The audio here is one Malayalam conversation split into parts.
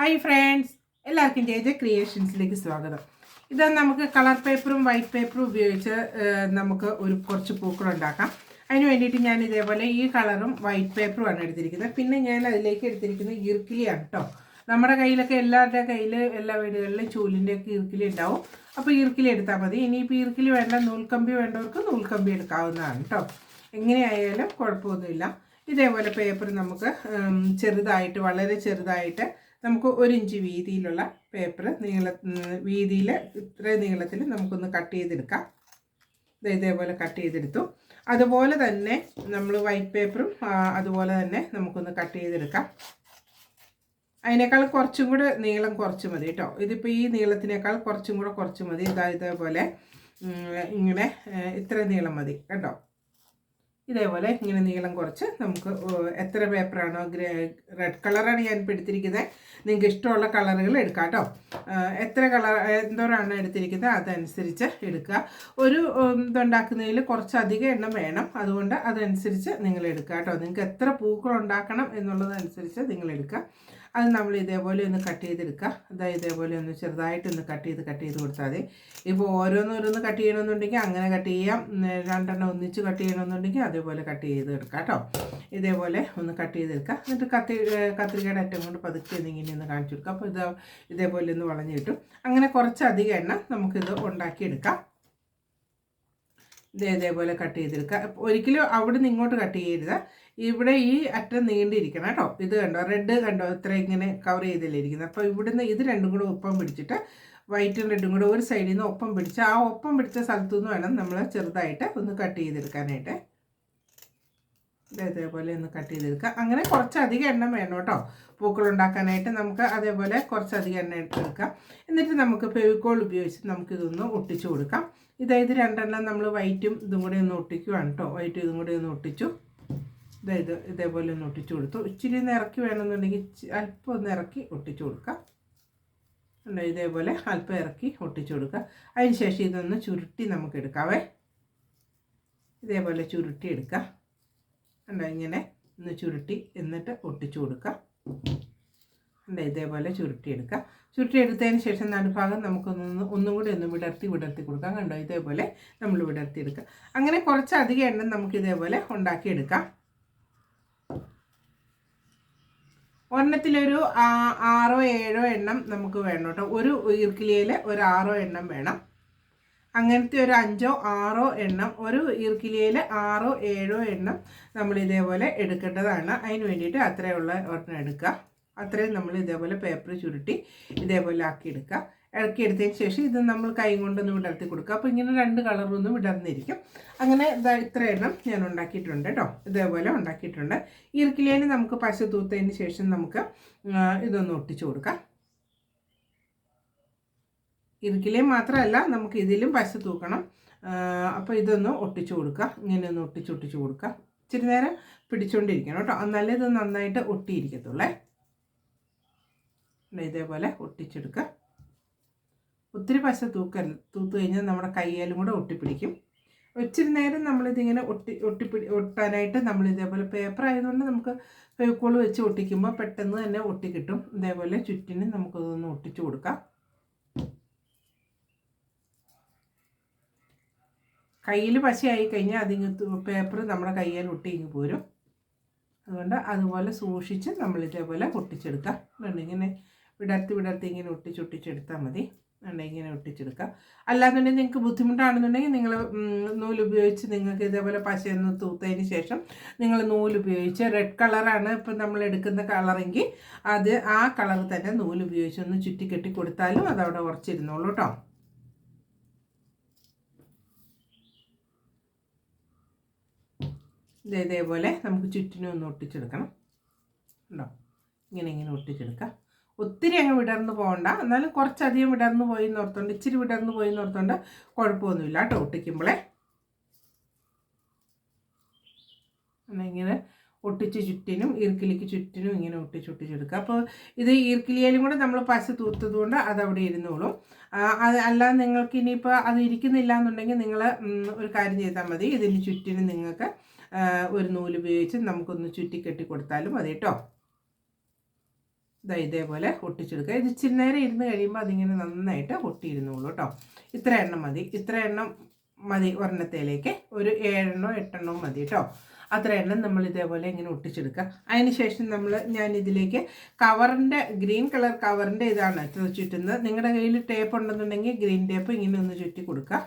ഹായ് ഫ്രണ്ട്സ് എല്ലാവർക്കും ജെ ജെ ക്രിയേഷൻസിലേക്ക് സ്വാഗതം. ഇത് നമുക്ക് കളർ പേപ്പറും വൈറ്റ് പേപ്പറും ഉപയോഗിച്ച് നമുക്ക് ഒരു കുറച്ച് പൂക്കൾ ഉണ്ടാക്കാം. അതിന് വേണ്ടിയിട്ട് ഞാൻ ഇതേപോലെ ഈ കളറും വൈറ്റ് പേപ്പറുമാണ് എടുത്തിരിക്കുന്നത്. പിന്നെ ഞാൻ അതിലേക്ക് എടുത്തിരിക്കുന്നത് ഈർക്കിലിയാണ് കേട്ടോ നമ്മുടെ കയ്യിലൊക്കെ എല്ലാവരുടെ കയ്യിൽ എല്ലാ വീടുകളിലും ചൂലിന്റെ ഒക്കെ ഈർക്കിലി ഉണ്ടാവും. അപ്പോൾ ഈർക്കിലി എടുത്താൽ മതി. ഇനിയിപ്പോൾ ഈർക്കിലി വേണ്ട നൂൽക്കമ്പി വേണ്ടവർക്ക് നൂൽക്കമ്പി എടുക്കാവുന്നതാണ് കേട്ടോ എങ്ങനെയായാലും കുഴപ്പമൊന്നുമില്ല. ഇതേപോലെ പേപ്പർ നമുക്ക് ചെറുതായിട്ട് വളരെ ചെറുതായിട്ട് നമുക്ക് ഒരു ഇഞ്ച് വീതിയിലുള്ള പേപ്പർ നീള വീതിയിൽ ഇത്ര നീളത്തിൽ നമുക്കൊന്ന് കട്ട് ചെയ്തെടുക്കാം. ഇതേപോലെ കട്ട് ചെയ്തെടുത്തു. അതുപോലെ തന്നെ നമ്മൾ വൈറ്റ് പേപ്പറും അതുപോലെ തന്നെ നമുക്കൊന്ന് കട്ട് ചെയ്തെടുക്കാം. അതിനേക്കാൾ കുറച്ചും കൂടെ നീളം കുറച്ച് മതി കേട്ടോ. ഇതിപ്പോൾ ഈ നീളത്തിനേക്കാൾ കുറച്ചും കൂടെ കുറച്ച് മതി. ഇതാ ഇതേപോലെ ഇങ്ങനെ ഇത്ര നീളം മതി കേട്ടോ. ഇതേപോലെ ഇങ്ങനെ നീളം കുറച്ച് നമുക്ക് എത്ര പേപ്പറാണോ ഗ്രേ റെഡ് കളറാണ് ഞാൻ ഇപ്പോൾ എടുത്തിരിക്കുന്നത് നിങ്ങൾക്ക് ഇഷ്ടമുള്ള കളറുകൾ എടുക്കാം കേട്ടോ. എത്ര കളർ എന്തോരാണ് എടുത്തിരിക്കുന്നത് അതനുസരിച്ച് എടുക്കുക. ഒരു ഇതുണ്ടാക്കുന്നതിൽ കുറച്ചധികം എണ്ണം വേണം. അതുകൊണ്ട് അതനുസരിച്ച് നിങ്ങൾ എടുക്കുക കേട്ടോ. നിങ്ങൾക്ക് എത്ര പൂക്കൾ ഉണ്ടാക്കണം എന്നുള്ളതനുസരിച്ച് നിങ്ങൾ എടുക്കുക. അത് നമ്മൾ ഇതേപോലെ ഒന്ന് കട്ട് ചെയ്തെടുക്കുക. അതായത് ഇതേപോലെ ഒന്ന് ചെറുതായിട്ടൊന്ന് കട്ട് ചെയ്ത് കട്ട് ചെയ്ത് കൊടുത്താൽ മതി. ഇപ്പോൾ ഓരോന്നോരോന്ന് കട്ട് ചെയ്യണമെന്നുണ്ടെങ്കിൽ അങ്ങനെ കട്ട് ചെയ്യാം. രണ്ടെണ്ണം ഒന്നിച്ച് കട്ട് ചെയ്യണമെന്നുണ്ടെങ്കിൽ അതേപോലെ കട്ട് ചെയ്ത് എടുക്കാം കേട്ടോ. ഇതേപോലെ ഒന്ന് കട്ട് ചെയ്തെടുക്കുക. എന്നിട്ട് കത്തി കത്രികയുടെ അറ്റം കൊണ്ട് പതുക്കെ ഒന്ന് ഇങ്ങനെ ഒന്ന് കാണിച്ചു കൊടുക്കുക. അപ്പോൾ ഇത് ഇതേപോലെ ഒന്ന് വളഞ്ഞ് കിട്ടും. അങ്ങനെ കുറച്ചധികം എണ്ണ നമുക്കിത് ഉണ്ടാക്കിയെടുക്കാം ഇത് ഇതേപോലെ കട്ട് ചെയ്തെടുക്കുക. ഒരിക്കലും അവിടെ നിന്ന് ഇങ്ങോട്ട് കട്ട് ചെയ്യരുത്. ഇവിടെ ഈ അറ്റം നീണ്ടിരിക്കണം കേട്ടോ. ഇത് കണ്ടോ? റെഡ് കണ്ടോ? ഇത്ര ഇങ്ങനെ കവർ ചെയ്തല്ലേ ഇരിക്കുന്നത് അപ്പോൾ ഇവിടുന്ന് ഇത് രണ്ടും കൂടെ ഒപ്പം പിടിച്ചിട്ട് വൈറ്റും റെഡും കൂടെ ഒരു സൈഡിൽ നിന്ന് ഒപ്പം പിടിച്ച് ആ ഒപ്പം പിടിച്ച സ്ഥലത്തു നിന്ന് വേണം നമ്മൾ ചെറുതായിട്ട് ഒന്ന് കട്ട് ചെയ്തെടുക്കാനായിട്ട്. ഇതേപോലെ ഒന്ന് കട്ട് ചെയ്തെടുക്കുക അങ്ങനെ കുറച്ചധികം എണ്ണം വേണം കേട്ടോ. പൂക്കൾ ഉണ്ടാക്കാനായിട്ട് നമുക്ക് അതേപോലെ കുറച്ചധികം എണ്ണ എടുക്കാം. എന്നിട്ട് നമുക്ക് ഫെവിക്കോൾ ഉപയോഗിച്ച് നമുക്കിതൊന്ന് ഒട്ടിച്ചു കൊടുക്കാം. ഇതായത് രണ്ടെണ്ണം നമ്മൾ വൈറ്റും ഇതും കൂടെ ഒന്ന് ഒട്ടിക്കുവാണ് കേട്ടോ. വൈറ്റും ഇതും കൂടെ ഒന്ന് ഒട്ടിച്ചു. ഇതായത് ഇതേപോലെ ഒന്ന് ഒട്ടിച്ചു കൊടുത്തു. ഇച്ചിരി ഒന്ന് ഇറക്കി വേണമെന്നുണ്ടെങ്കിൽ അല്പം ഒന്ന് ഇറക്കി ഒട്ടിച്ചു കൊടുക്കാം. ഇതേപോലെ അല്പം ഇറക്കി ഒട്ടിച്ചു കൊടുക്കുക അതിന് ശേഷം ഇതൊന്ന് ചുരുട്ടി നമുക്ക് എടുക്കാവേ. ഇതേപോലെ ചുരുട്ടി എടുക്കാം. കണ്ടോ? ഇങ്ങനെ ഒന്ന് ചുരുട്ടി എന്നിട്ട് ഒട്ടിച്ചു കൊടുക്കാം. കണ്ടോ? ഇതേപോലെ ചുരുട്ടി എടുക്കാം. ചുരുട്ടി എടുത്തതിന് ശേഷം നടുഭാഗം നമുക്കൊന്ന് ഒന്നും കൂടി ഒന്ന് വിടർത്തി വിടർത്തി കൊടുക്കാം. കണ്ടോ? ഇതേപോലെ നമ്മൾ വിടർത്തി എടുക്കാം. അങ്ങനെ കുറച്ചധികം എണ്ണം നമുക്ക് ഇതേപോലെ ഉണ്ടാക്കിയെടുക്കാം ഒരെണ്ണത്തിലൊരു ആറോ ഏഴോ എണ്ണം നമുക്ക് വേണം കേട്ടോ. ഒരു ഈർക്കിലിയിൽ ഒരു ആറോ എണ്ണം വേണം. അങ്ങനത്തെ ഒരു അഞ്ചോ ആറോ എണ്ണം ഒരു ഈർക്കിലിയിൽ ആറോ ഏഴോ എണ്ണം നമ്മൾ ഇതേപോലെ എടുക്കേണ്ടതാണ്. അതിന് വേണ്ടിയിട്ട് അത്രയുള്ള ഒരെണ്ണം എടുക്കുക. അത്രയും നമ്മൾ ഇതേപോലെ പേപ്പർ ചുരുട്ടി ഇതേപോലെ ആക്കിയെടുക്കുക. ഇറക്കിയെടുത്തതിന് ശേഷം ഇത് നമ്മൾ കൈ കൊണ്ടൊന്ന് വിടർത്തി കൊടുക്കുക. അപ്പോൾ ഇങ്ങനെ രണ്ട് കളറൊന്നും വിടർന്നിരിക്കും. അങ്ങനെ ഇതാ ഇത്ര എണ്ണം ഞാൻ ഉണ്ടാക്കിയിട്ടുണ്ട് കേട്ടോ. ഇതേപോലെ ഉണ്ടാക്കിയിട്ടുണ്ട്. ഇറക്കിലേന് നമുക്ക് പശ തൂത്തതിന് ശേഷം നമുക്ക് ഇതൊന്ന് ഒട്ടിച്ചു കൊടുക്കാം. ഇറുക്കിലേ മാത്രമല്ല നമുക്ക് ഇതിലും പശ തൂക്കണം. അപ്പോൾ ഇതൊന്ന് ഒട്ടിച്ചു കൊടുക്കുക. ഇങ്ങനെ ഒന്ന് ഒട്ടിച്ച് ഒട്ടിച്ച് കൊടുക്കുക. ഇച്ചിരി നേരം പിടിച്ചുകൊണ്ടിരിക്കണം കേട്ടോ. എന്നാലേ ഇത് നന്നായിട്ട് ഒട്ടിയിരിക്കത്തുള്ളേ. ഇതേപോലെ ഒട്ടിച്ചെടുക്കുക. ഒത്തിരി പശ തൂക്കരുത്. തൂത്ത് കഴിഞ്ഞാൽ നമ്മുടെ കൈയാലും കൂടെ ഒട്ടിപ്പിടിക്കും. ഇച്ചിരി നേരം നമ്മളിതിങ്ങനെ ഒട്ടി ഒട്ടിപ്പിടി ഒട്ടാനായിട്ട് നമ്മൾ ഇതേപോലെ പേപ്പർ ആയതുകൊണ്ട് നമുക്ക് ഫെവിക്കോൾ വെച്ച് ഒട്ടിക്കുമ്പോൾ പെട്ടെന്ന് തന്നെ ഒട്ടിക്കിട്ടും. ഇതേപോലെ ചുറ്റിന് നമുക്കതൊന്ന് ഒട്ടിച്ചു കൊടുക്കാം. കയ്യിൽ പശയായി കഴിഞ്ഞാൽ അതിങ്ങ് പേപ്പർ നമ്മുടെ കയ്യിൽ ഒട്ടി ഇങ്ങ് പോരും. അതുകൊണ്ട് അതുപോലെ സൂക്ഷിച്ച് നമ്മൾ ഇതേപോലെ ഒട്ടിച്ചെടുക്കാം ഇങ്ങനെ വിടർത്തി വിടർത്തി ഇങ്ങനെ ഒട്ടിച്ചൊട്ടിച്ചെടുത്താൽ മതി. അതുകൊണ്ട് ഇങ്ങനെ ഒട്ടിച്ചെടുക്കാം. അല്ലാന്നുണ്ടെങ്കിൽ നിങ്ങൾക്ക് ബുദ്ധിമുട്ടാണെന്നുണ്ടെങ്കിൽ നിങ്ങൾ നൂൽ ഉപയോഗിച്ച് നിങ്ങൾക്ക് ഇതേപോലെ പശയൊന്ന് തൂത്തതിന് ശേഷം നിങ്ങൾ നൂൽ ഉപയോഗിച്ച് റെഡ് കളറാണ് ഇപ്പം നമ്മൾ എടുക്കുന്ന കളറെങ്കിൽ അത് ആ കളർ തന്നെ നൂൽ ഉപയോഗിച്ച് ഒന്ന് ചുറ്റിക്കെട്ടി കൊടുത്താലും അതവിടെ ഉറച്ചിരുന്നോളൂ കേട്ടോ ഇത് ഇതേപോലെ നമുക്ക് ചുറ്റിനും ഒന്ന് ഒട്ടിച്ചെടുക്കണം. ഉണ്ടോ? ഇങ്ങനെ ഇങ്ങനെ ഒട്ടിച്ചെടുക്കാം. ഒത്തിരി അങ്ങ് വിടർന്ന് പോകണ്ട. എന്നാലും കുറച്ചധികം വിടർന്ന് പോയി എന്ന് ഇച്ചിരി വിടർന്ന് പോയി എന്ന് കുഴപ്പമൊന്നുമില്ല കേട്ടോ ഒട്ടിക്കുമ്പോളേ. എന്നിങ്ങനെ ഒട്ടിച്ച് ചുറ്റിനും ഈർക്കിലിക്ക് ചുറ്റിനും ഇങ്ങനെ ഒട്ടിച്ച് ഒട്ടിച്ചെടുക്കുക അപ്പോൾ ഇത് ഈർക്കിലിയാലും കൂടെ നമ്മൾ പശ തൂത്തത് കൊണ്ട് അതവിടെ ഇരുന്നോളും. അത് അല്ലാതെ നിങ്ങൾക്ക് ഇനിയിപ്പോൾ അത് ഇരിക്കുന്നില്ല എന്നുണ്ടെങ്കിൽ നിങ്ങൾ ഒരു കാര്യം ചെയ്താൽ മതി. ഇതിന് ചുറ്റിനും നിങ്ങൾക്ക് ഒരു നൂൽ ഉപയോഗിച്ച് നമുക്കൊന്ന് ചുറ്റി കെട്ടി കൊടുത്താലും മതി കേട്ടോ. ഇതാ ഇതേപോലെ ഒട്ടിച്ചെടുക്കുക ഇത് ഇച്ചിരി നേരം ഇരുന്ന് കഴിയുമ്പോൾ അതിങ്ങനെ നന്നായിട്ട് ഒട്ടിയിരുന്നുള്ളൂ കേട്ടോ ഇത്ര എണ്ണം മതി. ഇത്ര എണ്ണം മതി ഒരെണ്ണത്തേലേക്ക്. ഒരു ഏഴെണ്ണോ എട്ടെണ്ണോ മതി കേട്ടോ അത്ര എണ്ണം നമ്മൾ ഇതേപോലെ ഇങ്ങനെ ഒട്ടിച്ചെടുക്കുക. അതിന് ശേഷം നമ്മൾ ഞാൻ ഇതിലേക്ക് കവറിന്റെ ഗ്രീൻ കളർ കവറിന്റെ ഇതാണ് ചുറ്റുന്നത്. നിങ്ങളുടെ കയ്യിൽ ടേപ്പ് ഉണ്ടെന്നുണ്ടെങ്കിൽ ഗ്രീൻ ടേപ്പ് ഇങ്ങനെ ഒന്ന് ചുറ്റി കൊടുക്കുക.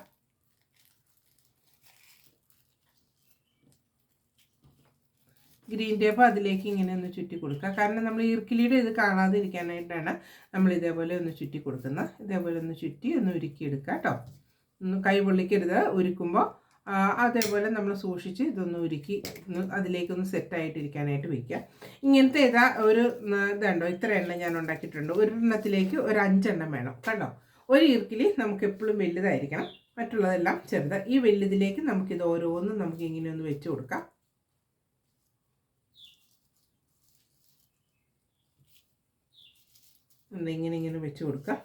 ഗ്രീൻ ടേപ്പ് അതിലേക്ക് ഇങ്ങനെ ഒന്ന് ചുറ്റി കൊടുക്കുക. കാരണം നമ്മൾ ഈർക്കിലിയുടെ ഇത് കാണാതിരിക്കാനായിട്ടാണ് നമ്മൾ ഇതേപോലെ ഒന്ന് ചുറ്റി കൊടുക്കുന്നത്. ഇതേപോലെ ഒന്ന് ചുറ്റി ഒന്ന് ഉരുക്കിയെടുക്കുക കേട്ടോ. ഒന്ന് കൈ പൊള്ളിക്കരുത്. ഉരുക്കുമ്പോൾ അതേപോലെ നമ്മൾ സൂക്ഷിച്ച് ഇതൊന്ന് ഉരുക്കി അതിലേക്കൊന്ന് സെറ്റായിട്ടിരിക്കാനായിട്ട് വയ്ക്കുക ഇങ്ങനത്തെ ഇതാ ഒരു ഇതുണ്ടോ? ഇത്ര എണ്ണം ഞാൻ ഉണ്ടാക്കിയിട്ടുണ്ട്. ഒരെണ്ണത്തിലേക്ക് ഒരു അഞ്ചെണ്ണം വേണം കണ്ടോ? ഒരു ഈർക്കിലി നമുക്ക് എപ്പോഴും വലുതായിരിക്കണം. മറ്റുള്ളതെല്ലാം ചെറുത്. ഈ വലുതിലേക്ക് നമുക്കിത് ഓരോന്നും നമുക്ക് ഇങ്ങനെ ഒന്ന് വെച്ച് കൊടുക്കാം. ഇങ്ങനെ ഇങ്ങനെ വെച്ച് കൊടുക്കുക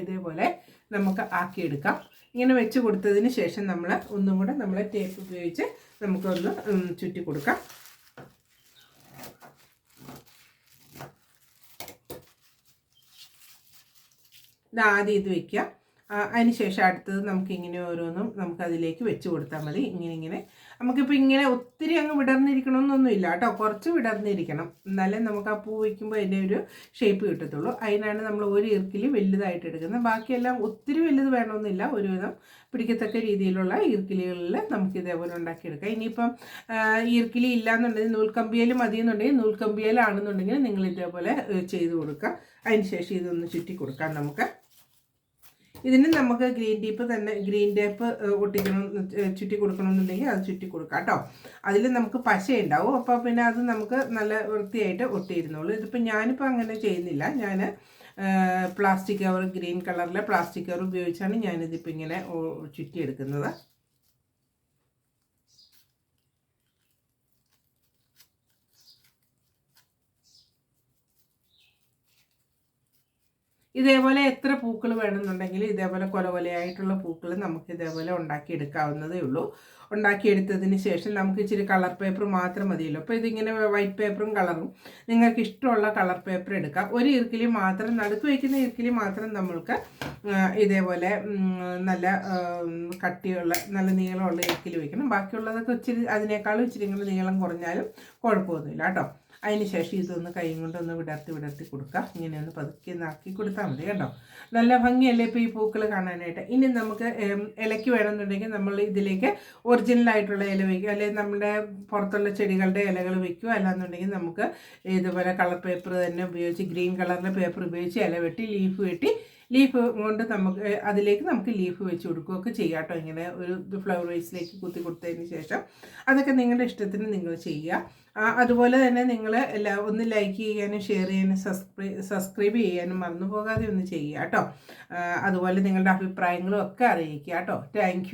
ഇതേപോലെ നമുക്ക് ആക്കിയെടുക്കാം. ഇങ്ങനെ വെച്ച് കൊടുത്തതിന് ശേഷം നമ്മൾ ഒന്നും കൂടെ നമ്മൾ ടേപ്പ് ഉപയോഗിച്ച് നമുക്കൊന്ന് ചുറ്റി കൊടുക്കാം. ഇത് ആദ്യം ഇത് വയ്ക്കുക അതിന് ശേഷം അടുത്തത് നമുക്ക് ഇങ്ങനെ ഓരോന്നും നമുക്കതിലേക്ക് വെച്ച് കൊടുത്താൽ മതി. ഇങ്ങനെ ഇങ്ങനെ നമുക്കിപ്പോൾ ഇങ്ങനെ ഒത്തിരി അങ്ങ് വിടർന്നിരിക്കണമെന്നൊന്നുമില്ല കേട്ടോ. കുറച്ച് വിടർന്നിരിക്കണം. എന്നാലേ നമുക്ക് ആ പൂ വയ്ക്കുമ്പോൾ അതിന്റെ ഒരു ഷേപ്പ് കിട്ടത്തുള്ളൂ. അതിനാണ് നമ്മൾ ഒരു ഈർക്കിലി വലുതായിട്ട് എടുക്കുന്നത്. ബാക്കിയെല്ലാം ഒത്തിരി വലുത് വേണമെന്നില്ല ഒരുവിധം പിടിക്കത്തക്ക രീതിയിലുള്ള ഈർക്കിലികളിൽ നമുക്ക് ഇതേപോലെ ഉണ്ടാക്കിയെടുക്കാം. ഇനിയിപ്പം ഈർക്കിലി ഇല്ലാന്നുണ്ടെങ്കിൽ നൂൽക്കമ്പിയൽ മതി എന്നുണ്ടെങ്കിൽ നൂൽക്കമ്പിയലാണെന്നുണ്ടെങ്കിൽ നിങ്ങൾ ഇതേപോലെ ചെയ്ത് കൊടുക്കുക അതിന് ശേഷം ഇതൊന്ന് ചുറ്റി കൊടുക്കാം നമുക്ക്. ഇതിന് നമുക്ക് ഗ്രീൻ ടീപ്പ് തന്നെ ഗ്രീൻ ടേപ്പ് ഒട്ടിക്കണം ചുറ്റി കൊടുക്കണമെന്നുണ്ടെങ്കിൽ അത് ചുറ്റി കൊടുക്കാം കേട്ടോ. അതിൽ നമുക്ക് പശ ഉണ്ടാവും അപ്പോൾ പിന്നെ അത് നമുക്ക് നല്ല വൃത്തിയായിട്ട് ഒട്ടിയിരുന്നുള്ളൂ ഇതിപ്പോൾ ഞാനിപ്പോൾ അങ്ങനെ ചെയ്യുന്നില്ല. ഞാൻ പ്ലാസ്റ്റിക് കവർ ഗ്രീൻ കളറിലെ പ്ലാസ്റ്റിക് കവർ ഉപയോഗിച്ചാണ് ഞാനിതിപ്പോൾ ഇങ്ങനെ ചുറ്റിയെടുക്കുന്നത്. ഇതേപോലെ എത്ര പൂക്കൾ വേണമെന്നുണ്ടെങ്കിൽ ഇതേപോലെ കൊല കൊലയായിട്ടുള്ള പൂക്കൾ നമുക്ക് ഇതേപോലെ ഉണ്ടാക്കിയെടുക്കാവുന്നതേ ഉള്ളൂ. ഉണ്ടാക്കിയെടുത്തതിന് ശേഷം നമുക്ക് ഇച്ചിരി കളർ പേപ്പർ മാത്രം മതിയല്ലോ. അപ്പോൾ ഇതിങ്ങനെ വൈറ്റ് പേപ്പറും കളറും നിങ്ങൾക്ക് ഇഷ്ടമുള്ള കളർ പേപ്പർ എടുക്കാം. ഒരു ഇറുക്കിലി മാത്രം നടുക്ക് വയ്ക്കുന്ന ഇറുക്കിലി മാത്രം നമ്മൾക്ക് ഇതേപോലെ നല്ല കട്ടിയുള്ള നല്ല നീളമുള്ള ഇറുക്കിലി വയ്ക്കണം. ബാക്കിയുള്ളതൊക്കെ ഇച്ചിരി അതിനേക്കാളും ഇച്ചിരി നീളം കുറഞ്ഞാലും കുഴപ്പമൊന്നുമില്ല കേട്ടോ. അതിന് ശേഷം ഇതൊന്ന് കൈ കൊണ്ടൊന്ന് വിടർത്തി വിടർത്തി കൊടുക്കാം. ഇങ്ങനെ ഒന്ന് പതുക്കെ നാക്കി കൊടുത്താൽ മതി കേട്ടോ. നല്ല ഭംഗിയല്ലേ ഇപ്പോൾ ഈ പൂക്കൾ കാണാനായിട്ട്? ഇനി നമുക്ക് ഇലയ്ക്ക് വേണമെന്നുണ്ടെങ്കിൽ നമ്മൾ ഇതിലേക്ക് ഒറിജിനൽ ആയിട്ടുള്ള ഇല വയ്ക്കുക അല്ലെങ്കിൽ നമ്മുടെ പുറത്തുള്ള ചെടികളുടെ ഇലകൾ വയ്ക്കുക അല്ലാന്നുണ്ടെങ്കിൽ നമുക്ക് ഇതുപോലെ കളർ പേപ്പർ തന്നെ ഉപയോഗിച്ച് ഗ്രീൻ കളറിന്റെ പേപ്പർ ഉപയോഗിച്ച് ഇല വെട്ടി ലീഫ് വെട്ടി ലീഫ് കൊണ്ട് നമുക്ക് അതിലേക്ക് നമുക്ക് ലീഫ് വെച്ച് കൊടുക്കുകയൊക്കെ ചെയ്യാം കേട്ടോ ഇങ്ങനെ ഒരു ഫ്ലവർ വേസിലേക്ക് കുത്തി കൊടുത്തതിന് ശേഷം അതൊക്കെ നിങ്ങളുടെ ഇഷ്ടത്തിന് നിങ്ങൾ ചെയ്യുക. അതുപോലെ തന്നെ നിങ്ങൾ എല്ലാ ഒന്ന് ലൈക്ക് ചെയ്യാനും ഷെയർ ചെയ്യാനും സബ്സ്ക്രൈബ് സബ്സ്ക്രൈബ് ചെയ്യാനും മറന്നു പോകാതെ ഒന്ന് ചെയ്യുക കേട്ടോ. അതുപോലെ നിങ്ങളുടെ അഭിപ്രായങ്ങളും ഒക്കെ അറിയിക്കുക കേട്ടോ. താങ്ക്